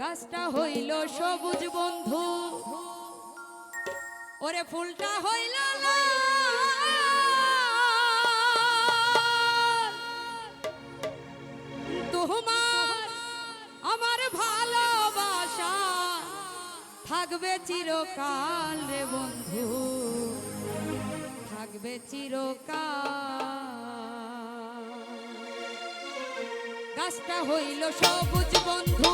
গাছটা হইল সবুজ বন্ধু। ওরে ফুলটা হইল তোমার আমার ভালোবাসা থাকবে চিরকাল রে বন্ধু। থাকবে চিরকাল। গাছটা হইল সবুজ বন্ধু।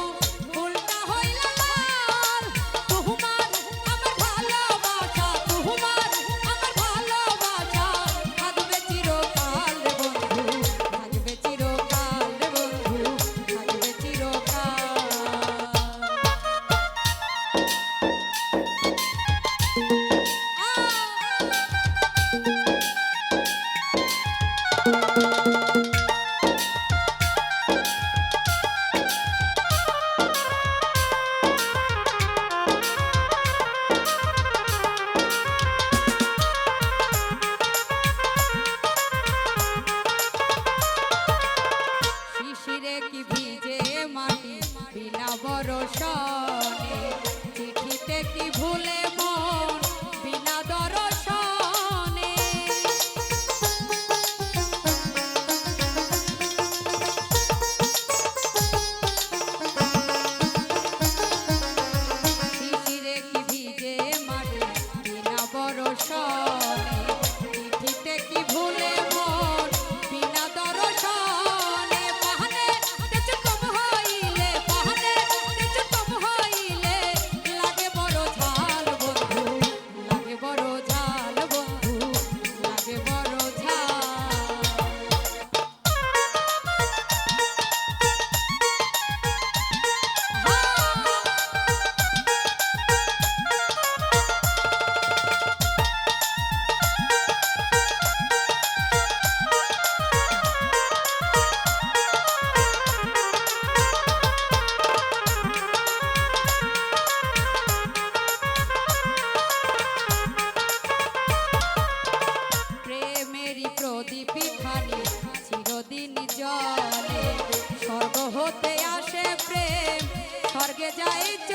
থেকে যাই